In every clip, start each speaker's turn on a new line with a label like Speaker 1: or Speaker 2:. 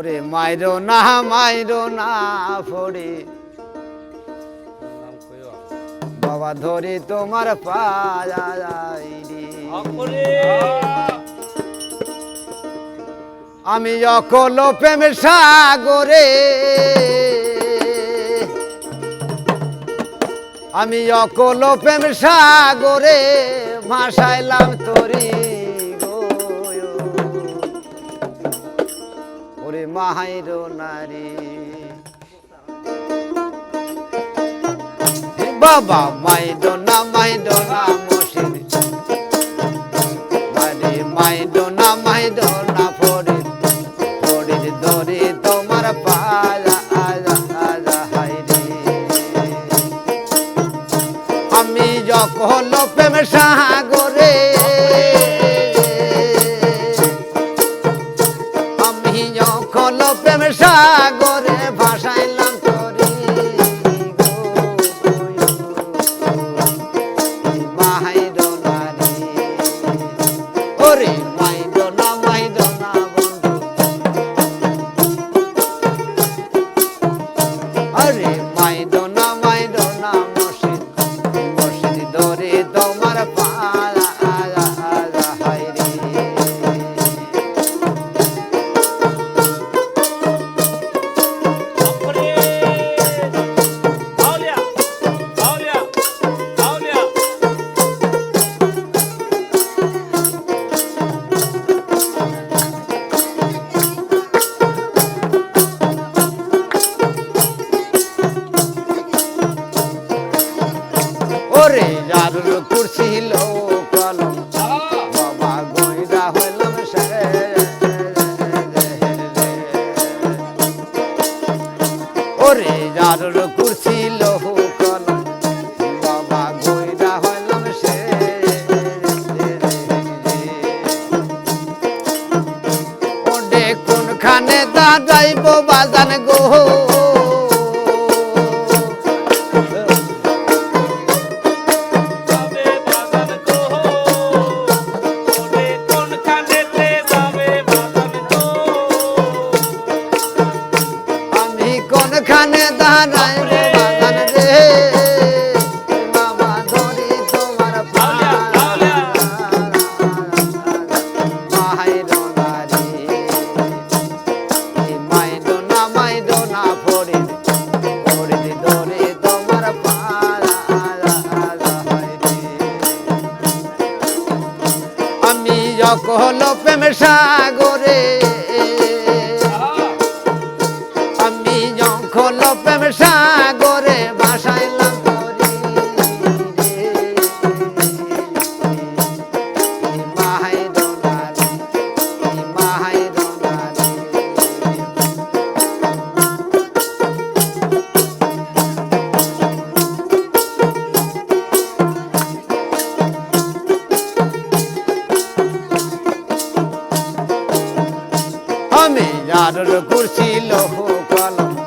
Speaker 1: ওরে মাইরো না মাইরো না ফড়ি। বাবা ধরে তোমার আমি অকল প্রেম সাগরে। আমি অকল প্রেম সাগরে ভাসাইলাম তোরি। ওরে মাহাইরো নারী। বাবা মাইডো না মাইডো না মসিদ আরে মাইডো না মাইডো না ফড়ি ফড়ির ওরে জারুর কুরসি লো কলম বাবা গইরা হইলাম সে ওরে জারুর কুরসি কলম বাবা গইরা হইলাম সে ওডে কোনখানে দাঁড়াইব বাজান কোনখানে দাঁড়াইব বাগান রে। বাবা ধরি তোমার মাইডো না মাইডো না পড়ি পড়ি ধরে তোমার আমি যখন প্রেম যখন প্রেম সাগরে বাসাইলাম আমি যার কুরসি লোহ কলম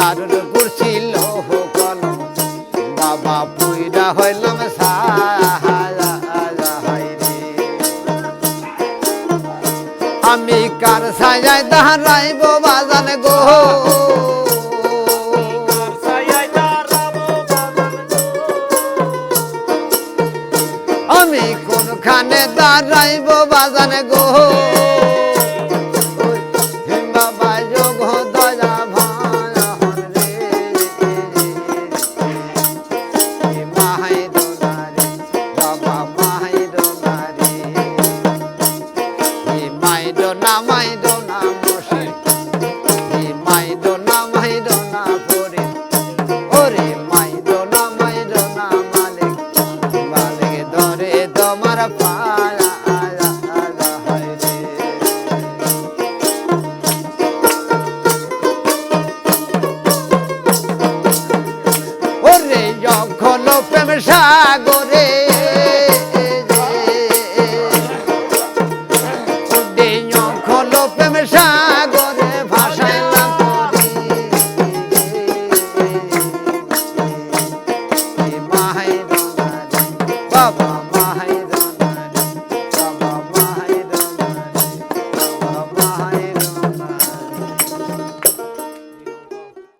Speaker 1: আমি কুরসি লোহ কলম বাবা পুইরা হইলাম আমি কার সাজাই দাঁড়াইব বাজান গো?
Speaker 2: কার সায়াই দাঁড়াবো বাজার গো?
Speaker 1: আমি কোনখানে দাঁড়াইব বাজান গো? ay.